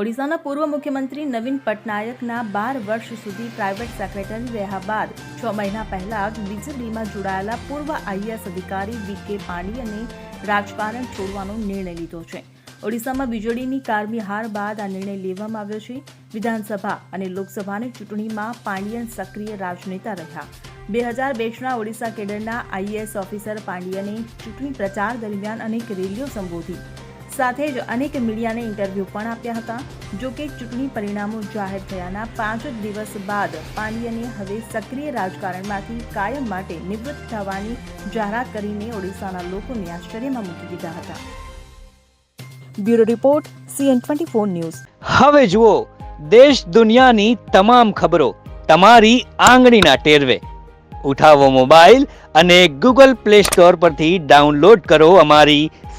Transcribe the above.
ઓડિશાના પૂર્વ મુખ્યમંત્રી નવીન પટનાયકના બાર વર્ષ સુધી પ્રાઇવેટ સેક્રેટરી રહ્યા બાદ છ મહિના પહેલા બીજેડીમાં જોડાયેલા પૂર્વ આઈએએસ અધિકારી વી કે પાંડિયને રાજકારણ છોડવાનો નિર્ણય લીધો છે. ઓડિશામાં બીજેડીની કારમી હાર બાદ આ નિર્ણય લેવામાં આવ્યો છે. વિધાનસભા અને લોકસભાની ચૂંટણીમાં પાંડિયન સક્રિય રાજનેતા રહ્યા. બે હજાર બેસના ઓડિશા કેડરના આઈએએસ ઓફિસર પાંડિયને ચૂંટણી પ્રચાર દરમિયાન અનેક રેલીઓ સંબોધી. સાથે જ અનેક મીડિયાને ઇન્ટરવ્યૂ પણ આપ્યા હતા. જો કે ચૂંટણી પરિણામો જાહેર થયાના પાંચ દિવસ બાદ પાંડ્યને હવે સક્રિય રાજકારણમાંથી કાયમ માટે નિવૃત્ત થવાની જાહેરાત કરીને ઓડિશાના લોકોને આશ્ચર્યમાં મૂકી દીધા હતા. Bureau report, CN twenty news. હવે જુઓ, દેશ દુનિયાની તમામ ખબરો તમારી આંગળીના ટેરવે. ઉઠાવો મોબાઈલ અને ગૂગલ પ્લે સ્ટોર પરથી ડાઉનલોડ કરો અમારી